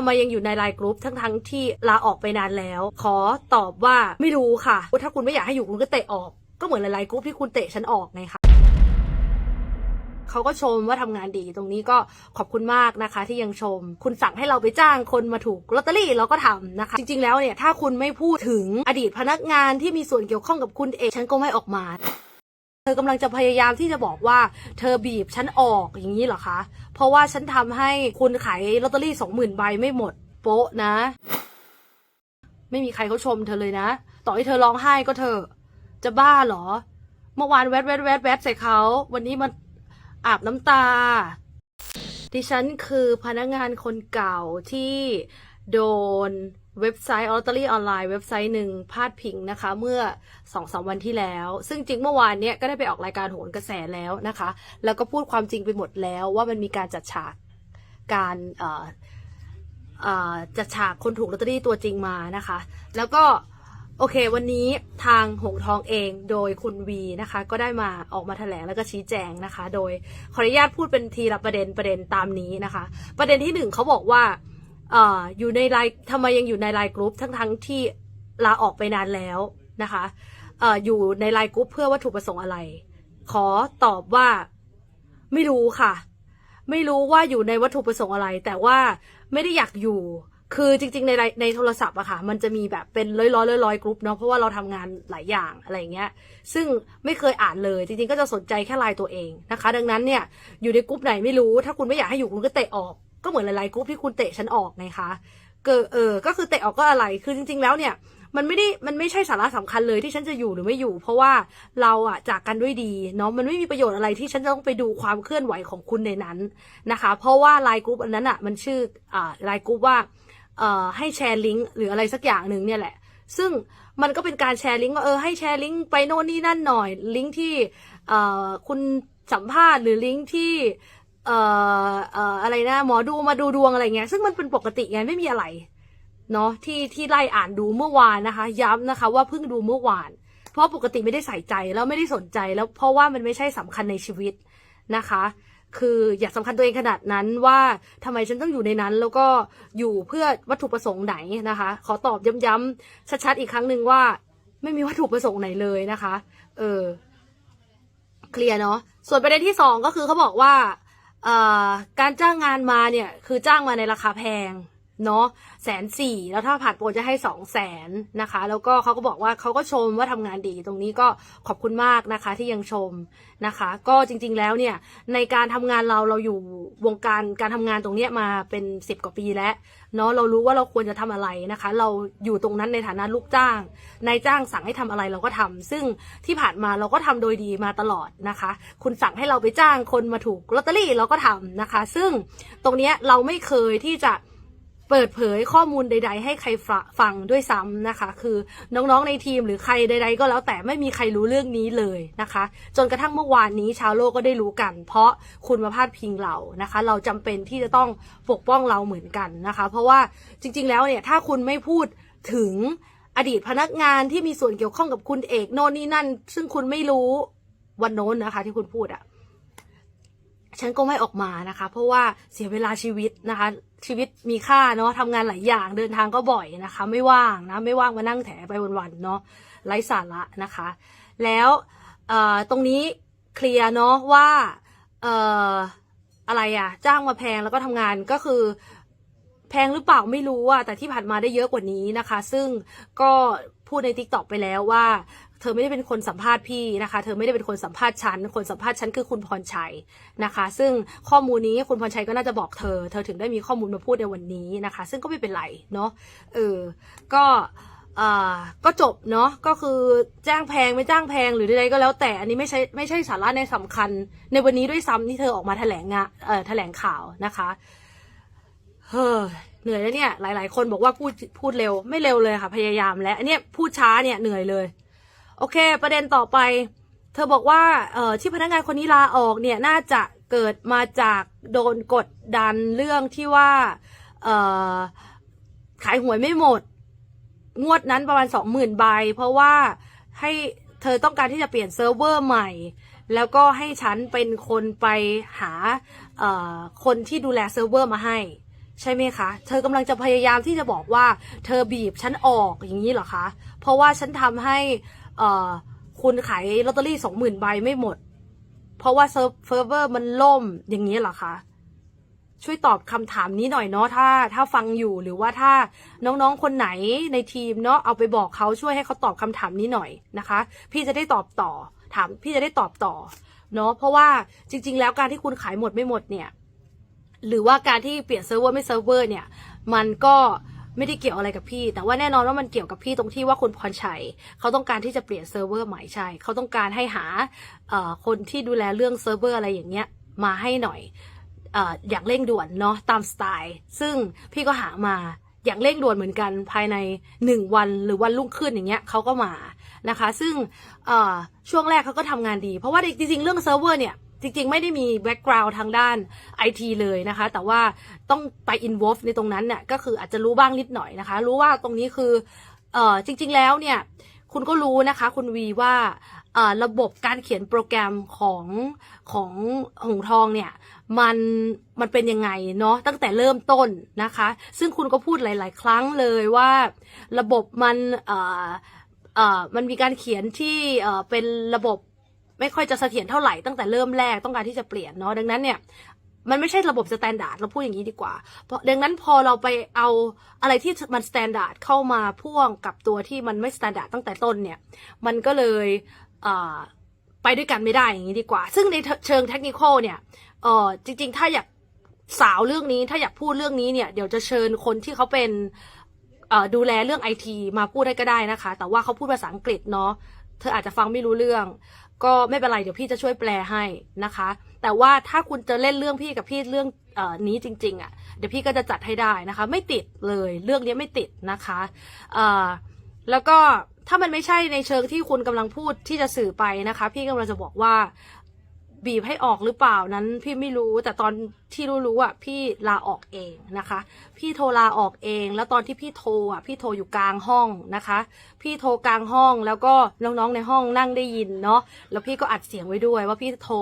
ำไมยังอยู่ในไลน์กรุ๊ปทั้งทั้งๆที่ลาออกไปนานแล้ว ขอตอบว่าไม่รู้ค่ะว่าถ้าคุณไม่อยากให้อยู่คุณก็เตะออก ก็เหมือนหลายๆกรุ๊ปที่คุณเตะฉันออกไงคะเขาก็ชมว่าทำงานดีตรงนี้ก็ขอบคุณมากนะคะ ที่ยังชม คุณสั่งให้เราไปจ้างคนมาถูกลอตเตอรี่เราก็ทำนะคะ จริง ๆ แล้วเนี่ยถ้าคุณไม่พูดถึงอดีตพนักงานที่มีส่วนเกี่ยวข้องกับคุณเองฉันก็ไม่ออกมา เธอกำลังจะพยายามที่จะบอกว่าเธอบีบฉันออกอย่างนี้เหรอคะ เพราะว่าฉันทำให้คุณขายลอตเตอรี่สองหมื่นใบไม่หมดโป๊ะนะ ไม่มีใครเขาชมเธอเลยนะ ต่อให้เธอร้องไห้ก็เถอจะบ้าเหรอ เมื่อวานแวดแวดแวดแวดใส่เขา วันนี้มันอาบน้ำตา ดิฉันคือพนักงานคนเก่าที่โดน เว็บไซต์ลอตเตอรี่ออนไลน์เว็บไซต์หนึ่งพาดพิงนะคะ เมื่อสองสามวันที่แล้ว ซึ่งจริงเมื่อวานเนี้ยก็ได้ไปออกรายการโหนกระแสแล้วนะคะ แล้วก็พูดความจริงไปหมดแล้วว่ามันมีการจัดฉากการเอ่อเอ่อจัดฉากคนถูกลอตเตอรี่ตัวจริงมานะคะ แล้วก็โอเค วันนี้ทางหงทองเองโดยคุณวีนะคะ ก็ได้มาออกมาแถลงแล้วก็ชี้แจงนะคะ โดยขออนุญาตพูดเป็นทีละประเด็นประเด็นตามนี้นะคะ ประเด็นที่หนึ่งเขาบอกว่า เอ่ออยู่ในไลน์ทำไมยังอยู่ในไลน์กรุ๊ปทั้งทั้งที่ลาออกไปนานแล้วนะคะเอ่ออยู่ในไลน์กรุ๊ปเพื่อวัตถุประสงค์อะไร ขอตอบว่าไม่รู้ค่ะ ไม่รู้ว่าอยู่ในวัตถุประสงค์อะไร แต่ว่าไม่ได้อยากอยู่คือจริงๆในในโทรศัพท์อะค่ะ มันจะมีแบบเป็นร้อยร้อยร้อยร้อยกรุ๊ปเนาะเพราะว่าเราทำงานหลายอย่างอะไรเงี้ย ซึ่งไม่เคยอ่านเลยจริงๆ ก็จะสนใจแค่ไลน์ตัวเองนะคะ ดังนั้นเนี่ยอยู่ในกรุ๊ปไหนไม่รู้ ถ้าคุณไม่อยากให้อยู่คุณก็เตะออก ก็เหมือนหลายๆกรุ๊ปที่คุณเตะฉันออกไงคะเกิดเออ ก็คือเตะออกก็อะไร คือจริง ๆ แล้วเนี่ย มันไม่ได้ มันไม่ใช่สาระสำคัญเลยที่ฉันจะอยู่หรือไม่อยู่ เพราะว่าเราอะจากกันด้วยดีเนาะ มันไม่มีประโยชน์อะไรที่ฉันจะต้องไปดูความเคลื่อนไหวของคุณในนั้นนะคะ เพราะว่าไลน์กรุ๊ปอันนั้นอะมันชื่ออ่าไลน์กรุ๊ปว่าเอ่อให้แชร์ลิงก์หรืออะไรสักอย่างหนึ่งเนี่ยแหละ ซึ่งมันก็เป็นการแชร์ลิงก์ว่าเออให้แชร์ลิงก์ไปโน่นนี่นั่นหน่อย ลิงก์ที่เอ่อคุณสัมภาษณ์หรือลิงก์ที่ อ่อเอ่ออะไรนะหมอดูมาดูดวงอะไรเงี้ยซึ่งมันเป็นปกติไงไม่มีอะไรเนาะที่ที่ไล่อ่านดูเมื่อวานนะคะ ย้ำนะคะ ว่าเพิ่งดูเมื่อวาน เพราะปกติไม่ได้ใส่ใจแล้วไม่ได้สนใจแล้วเพราะว่ามันไม่ใช่สำคัญในชีวิตนะคะ คืออย่าสำคัญตัวเองขนาดนั้นว่าทำไมฉันต้องอยู่ในนั้น แล้วก็อยู่เพื่อวัตถุประสงค์ไหนนะคะ ขอตอบย้ำๆชัดๆอีกครั้งหนึ่งว่าไม่มีวัตถุประสงค์ไหนเลยนะคะ เออ เคลียร์เนาะ ส่วนประเด็นที่สองก็คือเขาบอกว่า การจ้างงานมาเนี่ยคือจ้างมาในราคาแพง เนาะแสนสี่แล้วถ้าผ่านโปรจะให้สองแสนนะคะ แล้วก็เขาก็บอกว่าเขาก็ชมว่าทำงานดีตรงนี้ก็ขอบคุณมากนะคะที่ยังชมนะคะ ก็จริงๆแล้วเนี่ยในการทำงานเราเราอยู่วงการการทำงานตรงเนี้ยมาเป็นสิบกว่าปีแล้วเนาะเรารู้ว่าเราควรจะทำอะไรนะคะ เราอยู่ตรงนั้นในฐานะลูกจ้างนายจ้างสั่งให้ทำอะไรเราก็ทำซึ่งที่ผ่านมาเราก็ทำโดยดีมาตลอดนะคะ คุณสั่งให้เราไปจ้างคนมาถูกลอตเตอรี่เราก็ทำนะคะ ซึ่งตรงเนี้ยเราไม่เคยที่จะ เปิดเผยข้อมูลใด ๆ ให้ใครฟ,ฟังด้วยซ้ำนะคะ คือน้องๆในทีมหรือใครใด ๆ ก็แล้วแต่ไม่มีใครรู้เรื่องนี้เลยนะคะ จนกระทั่งเมื่อวานนี้ชาวโลกก็ได้รู้กัน เพราะคุณมาพาดพิงเรานะคะ เราจำเป็นที่จะต้องปกป้องเราเหมือนกันนะคะ เพราะว่าจริง ๆ แล้วเนี่ยถ้าคุณไม่พูดถึงอดีตพนักงานที่มีส่วนเกี่ยวข้องกับคุณเอกโน่นนี่นั่น ซึ่งคุณไม่รู้วันโน้นนะคะ ที่คุณพูดอะ ฉันก็ไม่ออกมานะคะ เพราะว่าเสียเวลาชีวิตนะคะ ชีวิตมีค่าเนาะทำงานหลายอย่างเดินทางก็บ่อยนะคะ ไม่ว่างนะไม่ว่างมานั่งแถไปวันๆเนาะไร้สาระนะคะ แล้วตรงนี้เคลียร์เนาะว่าเอออะไรอะจ้างมาแพงแล้วก็ทำงานก็คือแพงหรือเปล่าไม่รู้อะแต่ที่ผ่านมาได้เยอะกว่านี้นะคะ ซึ่งก็พูดในทิกตอกไปแล้วว่า เธอไม่ได้เป็นคนสัมภาษณ์พี่นะคะ เธอไม่ได้เป็นคนสัมภาษณ์ฉัน คนสัมภาษณ์ฉันคือคุณพรชัยนะคะ ซึ่งข้อมูลนี้คุณพรชัยก็น่าจะบอกเธอ เธอถึงได้มีข้อมูลมาพูดในวันนี้นะคะ ซึ่งก็ไม่เป็นไรเนาะ เออ ก็อ่อก็จบเนาะก็คือจ้างแพงไม่จ้างแพงหรือใดๆก็แล้วแต่อันนี้ไม่ใช่ไม่ใช่สาระในสำคัญ ในวันนี้ด้วยซ้ำที่เธอออกมาแถลงงานเอ่อแถลงข่าวนะคะเฮ้อเหนื่อยแล้วเนี่ย หลาย ๆ คนบอกว่าพูดพูดเร็วไม่เร็วเลยค่ะ พยายามแล้วอันเนี้ยพูดช้าเนี่ยเหนื่อยเลย โอเค ประเด็นต่อไป เธอบอกว่าเอ่อที่พนักงานคนนี้ลาออกเนี่ยน่าจะเกิดมาจากโดนกดดันเรื่องที่ว่าเอ่อขายหวยไม่หมด งวดนั้นประมาณสองหมื่นใบ เพราะว่าให้เธอต้องการที่จะเปลี่ยนเซิร์ฟเวอร์ใหม่ แล้วก็ให้ฉันเป็นคนไปหาเอ่อคนที่ดูแลเซิร์ฟเวอร์มาให้ ใช่ไหมคะ เธอกำลังจะพยายามที่จะบอกว่า เธอบีบฉันออกอย่างนี้เหรอคะ เพราะว่าฉันทำให้ เอ่อคุณขายลอตเตอรี่สองหมื่นใบไม่หมด เพราะว่าเซิร์ฟเฟอร์เวอร์มันล่มอย่างนี้เหรอคะช่วยตอบคำถามนี้หน่อยเนาะถ้าถ้าฟังอยู่หรือว่าถ้าน้องๆคนไหนในทีมเนาะเอาไปบอกเขาช่วยให้เขาตอบคำถามนี้หน่อยนะคะ พี่จะได้ตอบต่อ ถามพี่จะได้ตอบต่อเนาะเพราะว่าจริง ๆ แล้วการที่คุณขายหมดไม่หมดเนี่ย หรือว่าการที่เปลี่ยนเซิร์ฟเวอร์ไม่เซิร์ฟเวอร์เนี่ย มันก็ ไม่ได้เกี่ยวอะไรกับพี่ แต่ว่าแน่นอนว่ามันเกี่ยวกับพี่ตรงที่ว่าคุณพรชัย เขาต้องการที่จะเปลี่ยนเซิร์ฟเวอร์ใหม่ใช่ เขาต้องการให้หาคนที่ดูแลเรื่องเซิร์ฟเวอร์อะไรอย่างเงี้ยมาให้หน่อยออย่างเร่งด่วนเนาะตามสไตล์ ซึ่งพี่ก็หามาอย่างเร่งด่วนเหมือนกันภายในหนึ่งวันหรือวันรุ่งขึ้นอย่างเงี้ยเขาก็มานะคะ ซึ่งช่วงแรกเขาก็ทำงานดี เพราะว่าจริงๆเรื่องเซิร์ฟเวอร์เนี่ย จริงๆ ไม่ได้มีแบ็กกราวด์ทางด้านไอทีเลยนะคะ แต่ว่าต้องไปอินวอ v ในตรงนั้นเนี่ยก็คืออาจจะรู้บ้างนิดหน่อยนะคะ รู้ว่าตรงนี้คือเออจริง ๆ แล้วเนี่ย คุณก็รู้นะคะ คุณวีว่าระบบการเขียนโปรแกรมของของหงทองเนี่ยมันมันเป็นยังไงเนาะตั้งแต่เริ่มต้นนะคะ ซึ่งคุณก็พูดหลาย ๆ ครั้งเลยว่าระบบมันมันมีการเขียนที่เป็นระบบ ไม่ค่อยจะเสถียรเท่าไหร่ตั้งแต่เริ่มแรกต้องการที่จะเปลี่ยนเนาะดังนั้นเนี่ยมันไม่ใช่ระบบสแตนดาร์ดเราพูดอย่างนี้ดีกว่า เพราะดังนั้นพอเราไปเอาอะไรที่มันสแตนดาร์ดเข้ามาพ่วงกับตัวที่มันไม่สแตนดาร์ดตั้งแต่ต้นเนี่ย มันก็เลยเไปด้วยกันไม่ได้อย่างนี้ดีกว่า ซึ่งในเชิงเทคนิคเนี่ยจริง ๆ ถ้าอยากสาวเรื่องนี้ถ้าอยากพูดเรื่องนี้เนี่ยเดี๋ยวจะเชิญคนที่เขาเป็นดูแลเรื่องไอทีมาพูดได้ก็ได้นะคะ แต่ว่าเขาพูดภาษาอังกฤษเนาะเธออาจจะฟังไม่รู้เรื่อง ก็ไม่เป็นไรเดี๋ยวพี่จะช่วยแปลให้นะคะ แต่ว่าถ้าคุณจะเล่นเรื่องพี่กับพี่เรื่องออนี้จริง ๆอะ่ะเดี๋ยวพี่ก็จะจัดให้ได้นะคะ ไม่ติดเลยเรื่องนี้ไม่ติดนะคะแล้วก็ถ้ามันไม่ใช่ในเชิงที่คุณกำลังพูดที่จะสื่อไปนะคะ พี่กำลังจะบอกว่า บีบให้ออกหรือเปล่านั้นพี่ไม่รู้แต่ตอนที่รู้รู้ๆอะพี่ลาออกเองนะคะ พี่โทรลาออกเอง แล้วตอนที่พี่โทรอะพี่โทรอยู่กลางห้องนะคะ พี่โทรกลางห้องแล้วก็น้องๆในห้องนั่งได้ยินเนาะแล้วพี่ก็อัดเสียงไว้ด้วยว่าพี่โทร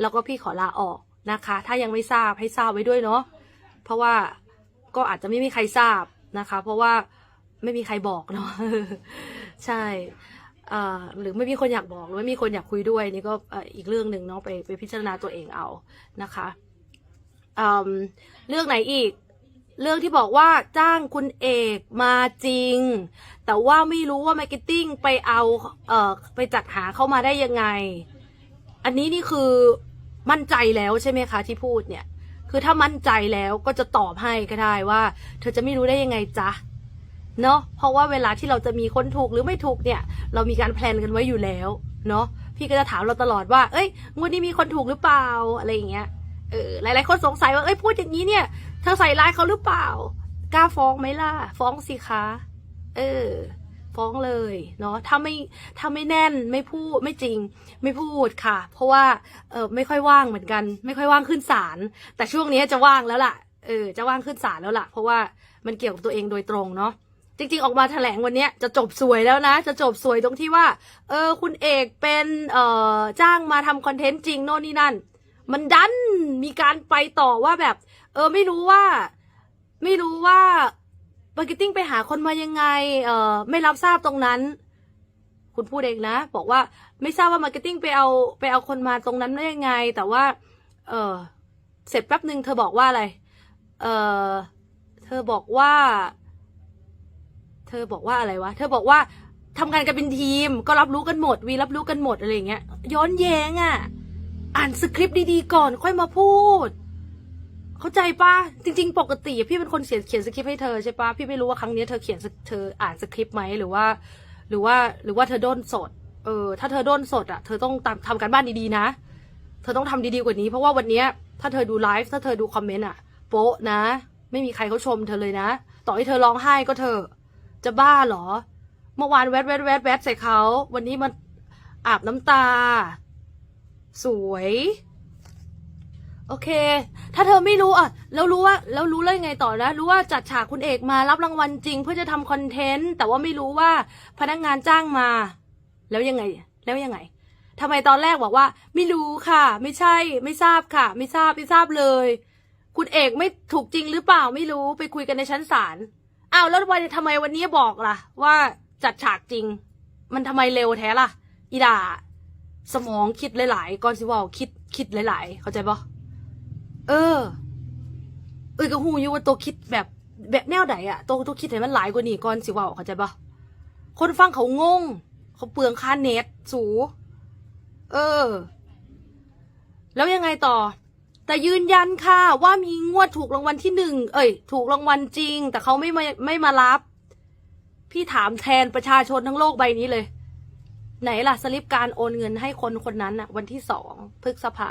แล้วก็พี่ขอลาออกนะคะ ถ้ายังไม่ทราบให้ทราบไว้ด้วยเนาะเพราะว่าก็อาจจะไม่มีใครทราบนะคะ เพราะว่าไม่มีใครบอกเนาะใช่ หรือไม่มีคนอยากบอกหรือไม่มีคนอยากคุยด้วยนี่ก็อีกเรื่องหนึ่งเนาะไปไปพิจารณาตัวเองเอานะคะเรื่องไหนอีก เรื่องที่บอกว่าจ้างคุณเอกมาจริง แต่ว่าไม่รู้ว่ามาร์เก็ตติ้งไปเอาเอ่อไปจัดหาเข้ามาได้ยังไง อันนี้นี่คือมั่นใจแล้วใช่ไหมคะที่พูดเนี่ย คือถ้ามั่นใจแล้วก็จะตอบให้ก็ได้ว่า เธอจะไม่รู้ได้ยังไงจ๊ะ เนาะเพราะว่าเวลาที่เราจะมีคนถูกหรือไม่ถูกเนี่ย เรามีการแพลนกันไว้อยู่แล้วเนาะพี่ก็จะถามเราตลอดว่า เอ้ยงวดนี้มีคนถูกหรือเปล่าอะไรอย่างเงี้ยเออหลายๆคนสงสัยว่าเอ้ยพูดอย่างนี้เนี่ยเธอใส่ร้ายเขาหรือเปล่ากล้าฟ้องไหมล่ะ ฟ้องสิคะเออ ฟ้องเลยเนาะถ้าไม่ถ้าไม่แน่นไม่พูดไม่จริง ไม่พูดค่ะ เพราะว่าเออไม่ค่อยว่างเหมือนกัน ไม่ค่อยว่างขึ้นศาลแต่ช่วงนี้จะว่างแล้วล่ะเออจะว่างขึ้นศาลแล้วล่ะ เพราะว่ามันเกี่ยวกับตัวเองโดยตรงเนาะ จริงๆ ออกมาแถลงวันนี้จะจบสวยแล้วนะ จะจบสวยตรงที่ว่า เออ คุณเอกเป็นเอ่อจ้างมาทำคอนเทนต์จริงโน่นนี่นั่น มันดันมีการไปต่อว่าแบบ เออไม่รู้ว่า ไม่รู้ว่ามาร์เก็ตติ้งไปหาคนมายังไง เออไม่รับทราบตรงนั้น คุณพูดเองนะ บอกว่าไม่ทราบว่ามาร์เก็ตติ้งไปเอาไปเอาคนมาตรงนั้นได้ยังไง แต่ว่า เออเสร็จแป๊บหนึ่งเธอบอกว่าอะไร เออเธอบอกว่า เธอบอกว่าอะไรวะ เธอบอกว่าทำงานกันเป็นทีม ก็รับรู้กันหมด วีรับรู้กันหมดอะไรเงี้ย ย้อนแย้งอะ่ะ อ่านสคริปต์ดีๆก่อน ค่อยมาพูด เข้าใจปะจริง ๆ ปกติพี่เป็นคนเขียนเขียนสคริปต์ให้เธอใช่ปะพี่ไม่รู้ว่าครั้งนี้เธอเขียนเธออ่านสคริปต์ไหมหรือว่า หรือว่าหรือว่าเธอด้นสด เออ ถ้าเธอด้นสดอะ เธอต้องตามทำการบ้านดีๆนะ เธอต้องทำดีๆกว่านี้ เพราะว่าวันนี้ถ้าเธอดูไลฟ์ถ้าเธอดูคอมเมนต์อะโป๊ะนะ ไม่มีใครเขาชมเธอเลยนะ ต่อให้เธอร้องไห้ก็เธอ จะบ้าเหรอ เมื่อวานแวดแวดแวดแวดใส่เขา วันนี้มันอาบน้ำตา สวย โอเค ถ้าเธอไม่รู้อะ แล้วรู้ว่า แล้วรู้เลยไงต่อนะ รู้ว่าจัดฉากคุณเอกมารับรางวัลจริง เพื่อจะทำคอนเทนต์ แต่ว่าไม่รู้ว่าพนักงานจ้างมา แล้วยังไง แล้วยังไงทำไมตอนแรกบอกว่า ไม่รู้ค่ะ ไม่ใช่ ไม่ทราบค่ะ ไม่ทราบไม่ทราบเลย คุณเอกไม่ถูกจริงหรือเปล่าไม่รู้ไปคุยกันในชั้นศาล อ้าวแล้ววันทำไมวันนี้บอกล่ะ ว่าจัดฉากจริง มันทำไมเร็วแท้ล่ะ อีด่า สมองคิดหลายๆก่อนสิว่าคิดคิดหลาย ๆ เข้าใจปะเออ เอ้ยก็หูอยู่ว่าตัวคิดแบบแบบแนวไหนอะตัวตัวคิดให้มันหลายกว่านี้ก่อนสิว่าเข้าใจปะคนฟังเขางง เขาเปลืองค่าเน็ตสู เออ แล้วยังไงต่อ แต่ยืนยันค่ะว่ามีงวดถูกรางวัลที่หนึ่งเอ้ยถูกรางวัลจริง แต่เขาไม่มาไม่มารับ พี่ถามแทนประชาชนทั้งโลกใบนี้เลย ไหนล่ะสลิปการโอนเงินให้คนคนนั้นอะวันที่สองพฤษภา